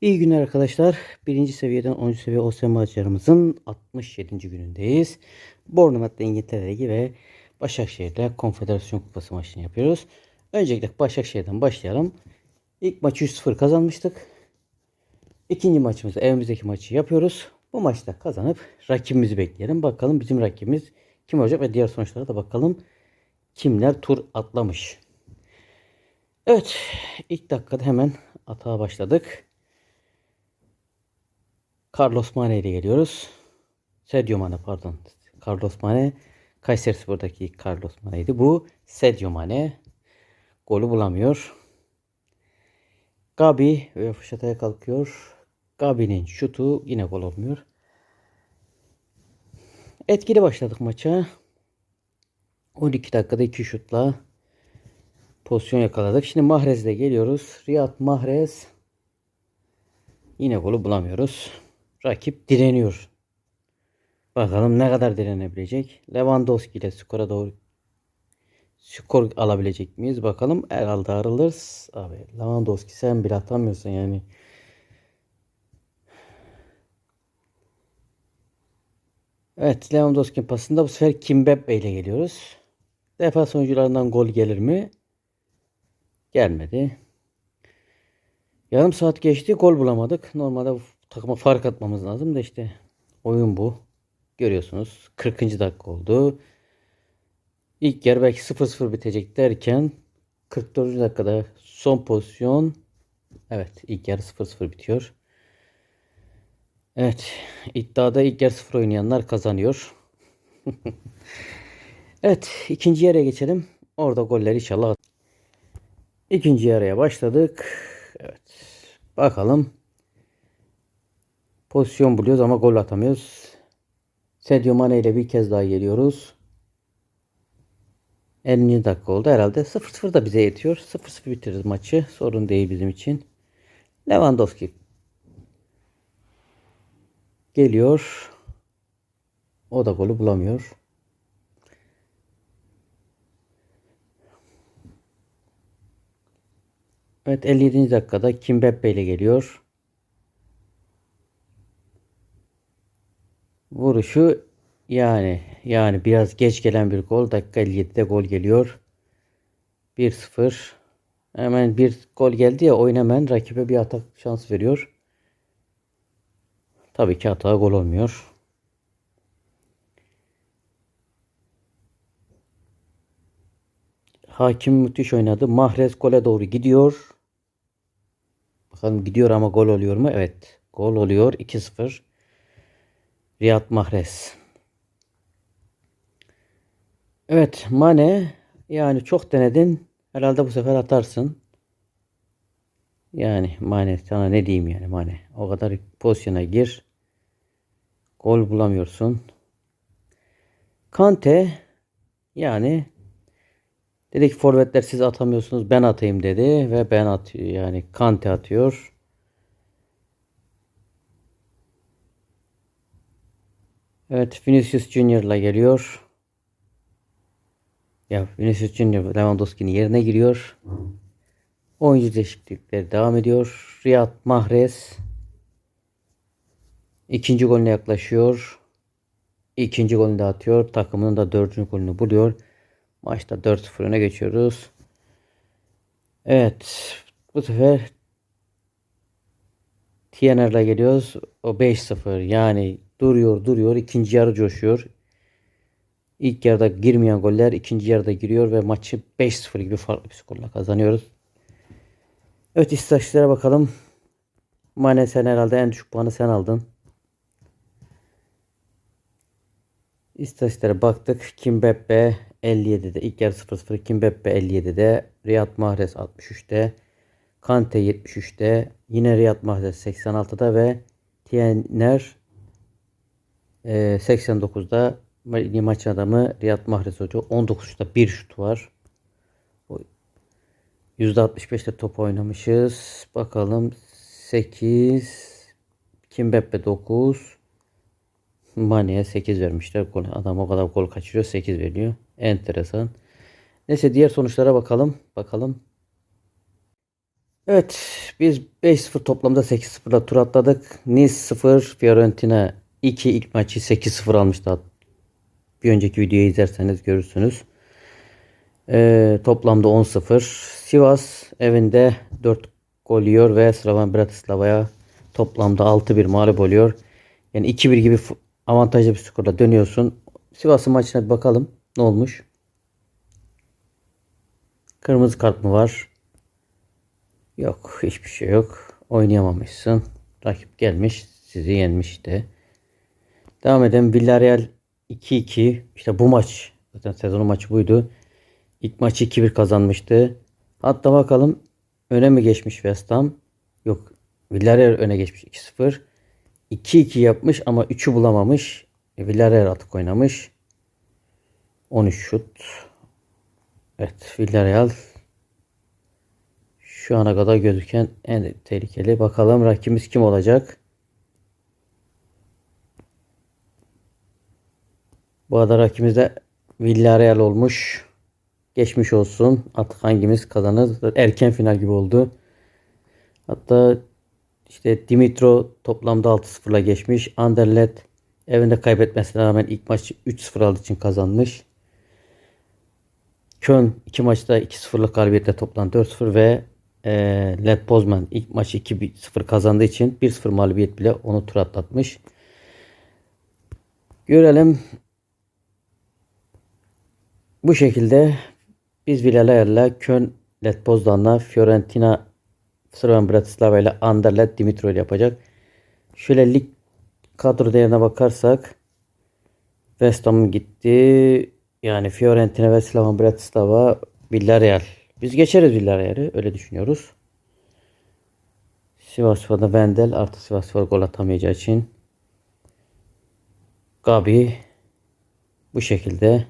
İyi günler arkadaşlar. Birinci seviyeden 10. seviye OSM maçlarımızın 67. günündeyiz. Bournemouth'la İngiltere Ligi ve Başakşehir'le Konfederasyon Kupası maçını yapıyoruz. Öncelikle Başakşehir'den başlayalım. İlk maçı 3-0 kazanmıştık. İkinci maçımızda evimizdeki maçı yapıyoruz. Bu maçta kazanıp rakibimizi bekleyelim. Bakalım bizim rakibimiz kim olacak ve diğer sonuçlara da bakalım. Kimler tur atlamış. Evet ilk dakikada hemen atağa başladık. Carlos Mane ile geliyoruz. Sadio Mane pardon. Carlos Mane Kayserispor'daki Carlos Mane'ydi. Bu Sadio Mane. Golü bulamıyor. Gabi ve fışataya kalkıyor. Gabi'nin şutu yine gol olmuyor. Etkili başladık maça. 12 dakikada 2 şutla pozisyon yakaladık. Şimdi Mahrez'le geliyoruz. Riyad Mahrez yine golü bulamıyoruz. Rakip direniyor. Bakalım ne kadar direnebilecek. Lewandowski ile skora doğru skor alabilecek miyiz? Bakalım herhalde arılırız. Abi Lewandowski sen bile atamıyorsun yani. Evet Lewandowski'nin pasında bu sefer Kimbembe ile geliyoruz. Defans oyuncularından gol gelir mi? Gelmedi. Yarım saat geçti gol bulamadık. Normalde takıma fark atmamız lazım da işte oyun bu. Görüyorsunuz 40. dakika oldu. İlk yer belki 0-0 bitecek derken 44. dakikada son pozisyon. Evet ilk yer 0-0 bitiyor. Evet iddiada ilk yer 0 oynayanlar kazanıyor. evet ikinci yere geçelim. Orada goller inşallah. İkinci yarıya başladık. Evet. Bakalım. Pozisyon buluyoruz ama gol atamıyoruz. Sadio Mane ile bir kez daha geliyoruz. 50. dakika oldu herhalde. 0-0 da bize yetiyor. 0-0 bitiririz maçı. Sorun değil bizim için. Lewandowski geliyor. O da golü bulamıyor. Evet 57. dakikada Kimbembe ile geliyor. Vuruşu yani yani biraz geç gelen bir gol. Dakika 57'de gol geliyor. 1-0. Hemen bir gol geldi ya oyun hemen rakibe bir atak şans veriyor. Tabii ki hata gol olmuyor. Hakim müthiş oynadı. Mahrez gole doğru gidiyor. Bakalım gidiyor ama gol oluyor mu? Evet. Gol oluyor. 2-0. Riyad Mahrez. Evet. Mane. Yani çok denedin. Herhalde bu sefer atarsın. Yani Mane sana ne diyeyim yani Mane. O kadar pozisyona gir. Gol bulamıyorsun. Kante yani Dedik forvetler siz atamıyorsunuz ben atayım dedi ve ben atıyor yani Kante atıyor. Evet Vinicius Junior'la geliyor. Ya Vinicius Junior Lewandowski'nin yerine giriyor. Oyuncu değişiklikleri devam ediyor. Riyad Mahrez ikinci golüne yaklaşıyor. İkinci golünü de atıyor. Takımının da dördüncü golünü buluyor. Maçta 4-0 öne geçiyoruz. Evet. Bu sefer Tiener'la geliyoruz. O 5-0 yani duruyor duruyor. ikinci yarı coşuyor. İlk yarıda girmeyen goller ikinci yarıda giriyor ve maçı 5-0 gibi farklı bir skorla kazanıyoruz. Evet istatistiklere bakalım. Mane sen herhalde en düşük puanı sen aldın. İstatistiklere baktık. Kimbembe 57'de ilk yarı 0-0 Kimbembe 57'de Riyad Mahrez 63'te Kante 73'te yine Riyad Mahrez 86'da ve Tiener 89'da maç adamı Riyad Mahrez Hoca 19'da bir şut var. %65'te top oynamışız. Bakalım 8 Kimbembe 9 Mane'ye 8 vermişler. Adam o kadar gol kaçırıyor 8 veriyor. Enteresan. Neyse diğer sonuçlara bakalım. Bakalım. Evet biz 5-0 toplamda 8-0'la tur atladık. Nice 0, Fiorentina 2 ilk maçı 8-0 almıştı. Bir önceki videoyu izlerseniz görürsünüz. Ee, toplamda 10-0. Sivas evinde 4 gol yiyor ve Slavan Bratislava'ya toplamda 6-1 mağlup oluyor. Yani 2-1 gibi avantajlı bir skorla dönüyorsun. Sivas'ın maçına bir bakalım. Ne olmuş? Kırmızı kart mı var? Yok. Hiçbir şey yok. Oynayamamışsın. Rakip gelmiş. Sizi yenmişti. Devam edelim. Villarreal 2-2. İşte bu maç. Zaten sezonun maçı buydu. İlk maçı 2-1 kazanmıştı. Hatta bakalım öne mi geçmiş West Ham? Yok. Villarreal öne geçmiş 2-0. 2-2 yapmış ama 3'ü bulamamış. E, Villarreal atık oynamış. 13 şut. Evet Villarreal şu ana kadar gözüken en tehlikeli. Bakalım rakibimiz kim olacak? Bu arada rakibimiz de Villarreal olmuş. Geçmiş olsun. Artık hangimiz kazanır? Erken final gibi oldu. Hatta işte Dimitro toplamda 6-0'la geçmiş. Anderlet evinde kaybetmesine rağmen ilk maçı 3-0 aldığı için kazanmış. Köln iki maçta 2-0'lık galibiyetle toplam 4-0 ve e, Led Poznan ilk maçı 2-0 kazandığı için 1-0 mağlubiyet bile onu tur atlatmış. Görelim. Bu şekilde biz Villarreal'la Köln, Led Poznan'la Fiorentina, Slovan Bratislava ile Anderlecht Dimitrov yapacak. Şöyle lig kadro değerine bakarsak West Ham gitti. Yani Fiorentina ve Slovan Bratislava Villarreal. Biz geçeriz Villarreal'i. Öyle düşünüyoruz. Sivasspor'da Wendel artı Sivasspor gol atamayacağı için Gabi bu şekilde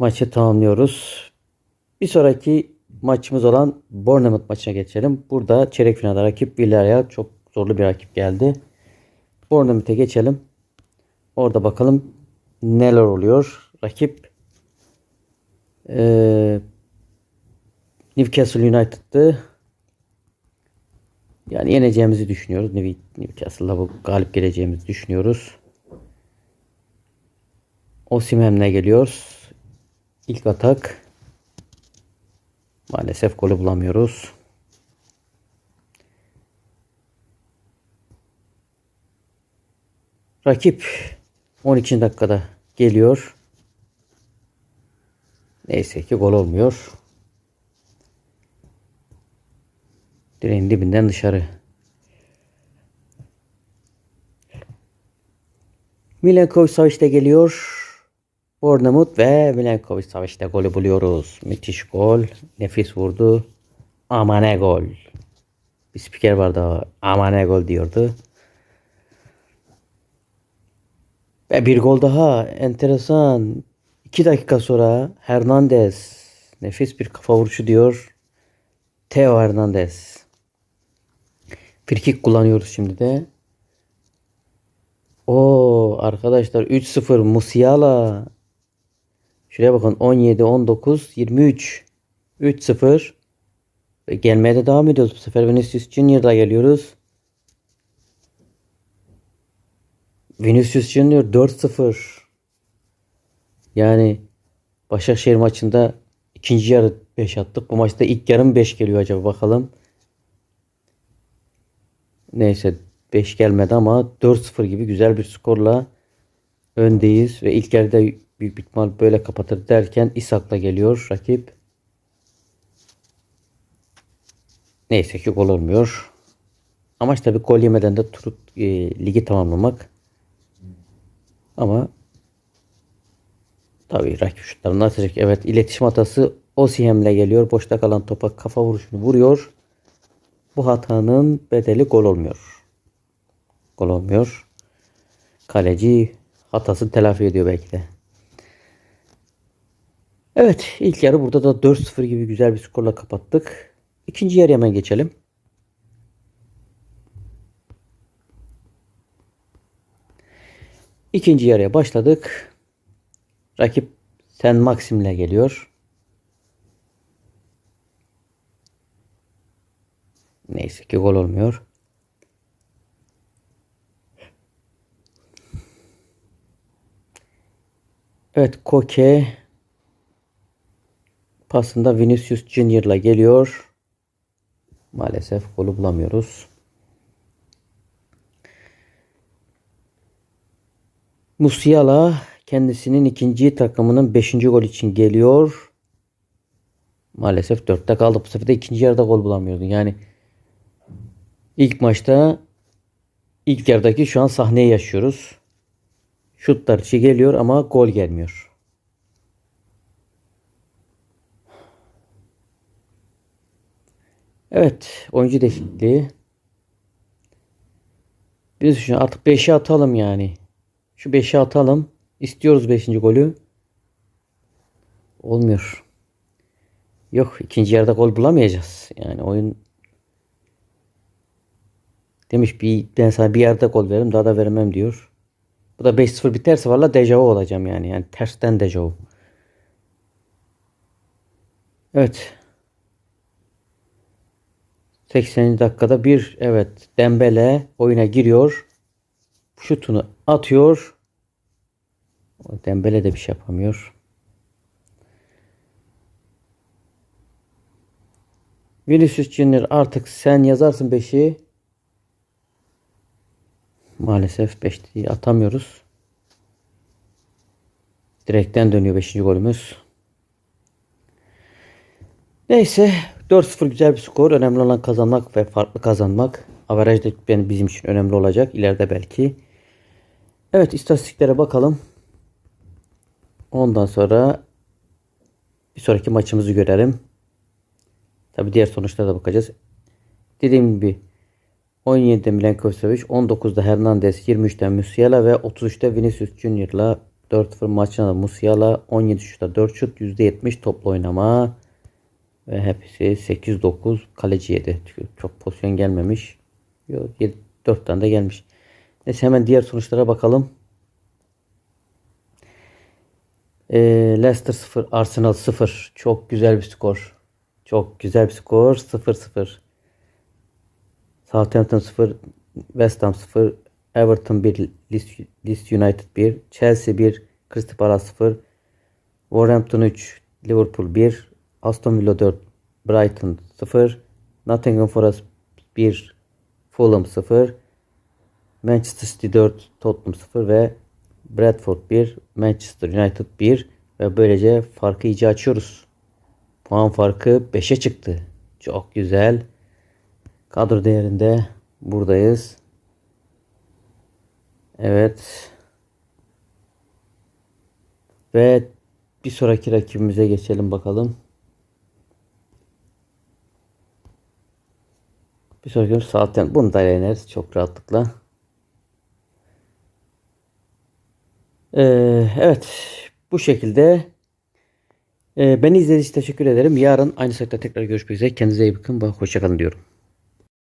maçı tamamlıyoruz. Bir sonraki maçımız olan Bournemouth maçına geçelim. Burada çeyrek finalde rakip Villarreal çok zorlu bir rakip geldi. Bournemouth'e geçelim. Orada bakalım neler oluyor. Rakip eee Newcastle United'tı. Yani yeneceğimizi düşünüyoruz. New- Newcastle'la bu galip geleceğimizi düşünüyoruz. Osimhen'le geliyoruz. İlk atak. Maalesef golü bulamıyoruz. Rakip 12. dakikada geliyor. Neyse ki gol olmuyor. Direğin dibinden dışarı. Milenkovic Savic'te geliyor. Bournemouth ve Milenkovic Savic'te golü buluyoruz. Müthiş gol. Nefis vurdu. Amane gol. Bir spiker vardı. Amane gol diyordu. Ve bir gol daha. Enteresan. 2 dakika sonra Hernandez. Nefis bir kafa vuruşu diyor. Theo Hernandez. Frikik kullanıyoruz şimdi de. O arkadaşlar 3-0 Musiala. Şuraya bakın 17 19 23 3-0 ve gelmeye de devam ediyoruz. Bu sefer Vinicius Junior'da geliyoruz. Vinicius Junior 4-0. Yani Başakşehir maçında ikinci yarı 5 attık. Bu maçta ilk yarım 5 geliyor acaba bakalım. Neyse 5 gelmedi ama 4-0 gibi güzel bir skorla öndeyiz ve ilk yarıda büyük bir ihtimal böyle kapatır derken İshak'la geliyor rakip. Neyse ki gol olmuyor. Amaç tabii gol yemeden de turu, e, ligi tamamlamak. Ama tabii rakip şutlarını atacak. Evet iletişim hatası Osihem'le geliyor. Boşta kalan topa kafa vuruşunu vuruyor. Bu hatanın bedeli gol olmuyor. Gol olmuyor. Kaleci hatasını telafi ediyor belki de. Evet ilk yarı burada da 4-0 gibi güzel bir skorla kapattık. İkinci yarı hemen geçelim. İkinci yarıya başladık. Rakip Sen Maxim'le geliyor. Neyse ki gol olmuyor. Evet Koke pasında Vinicius Junior'la geliyor. Maalesef golü bulamıyoruz. Musiala kendisinin ikinci takımının beşinci gol için geliyor. Maalesef dörtte kaldı. Bu sefer de ikinci yarıda gol bulamıyordu. Yani ilk maçta ilk yarıdaki şu an sahneyi yaşıyoruz. Şutlar geliyor ama gol gelmiyor. Evet. Oyuncu değişikliği. Biz şu artık 5'e atalım yani. Şu 5'e atalım. İstiyoruz 5. golü. Olmuyor. Yok ikinci yarıda gol bulamayacağız. Yani oyun demiş bir ben sana bir yerde gol veririm daha da vermem diyor. Bu da 5-0 biterse valla dejavu olacağım yani. Yani tersten dejavu. Evet. 80. dakikada bir evet Dembele oyuna giriyor. Şutunu atıyor. Dembele de bir şey yapamıyor. Vinicius Junior artık sen yazarsın 5'i. Maalesef 5 atamıyoruz. Direkten dönüyor 5. golümüz. Neyse 4-0 güzel bir skor. Önemli olan kazanmak ve farklı kazanmak. Averaj da bizim için önemli olacak. ileride belki. Evet istatistiklere bakalım. Ondan sonra bir sonraki maçımızı görelim. Tabi diğer sonuçlara da bakacağız. Dediğim gibi 17'de Milenkovic, 19'da Hernandez, 23'te Musiala ve 33'te Vinicius Junior'la 4-0 maçına da Musiala 17 şutta 4 şut %70 toplu oynama ve hepsi 8-9 kaleci 7. Çok pozisyon gelmemiş. Yok 7, 4 tane de gelmiş. Neyse hemen diğer sonuçlara bakalım. Ee, Leicester 0, Arsenal 0. Çok güzel bir skor. Çok güzel bir skor. 0-0. Southampton 0, West Ham 0, Everton 1, Leeds United 1, Chelsea 1, Crystal Palace 0, Wolverhampton 3, Liverpool 1, Aston Villa 4, Brighton 0, Nottingham Forest 1, Fulham 0, Manchester City 4, Tottenham 0 ve Bradford 1, Manchester United 1 ve böylece farkı iyice açıyoruz. Puan farkı 5'e çıktı. Çok güzel. Kadro değerinde buradayız. Evet. Ve bir sonraki rakibimize geçelim bakalım. Bir sonraki zaten bunu da yeneriz çok rahatlıkla. Ee, evet. Bu şekilde ee, beni izlediğiniz için teşekkür ederim. Yarın aynı saatte tekrar görüşmek üzere. Kendinize iyi bakın. Hoşçakalın diyorum.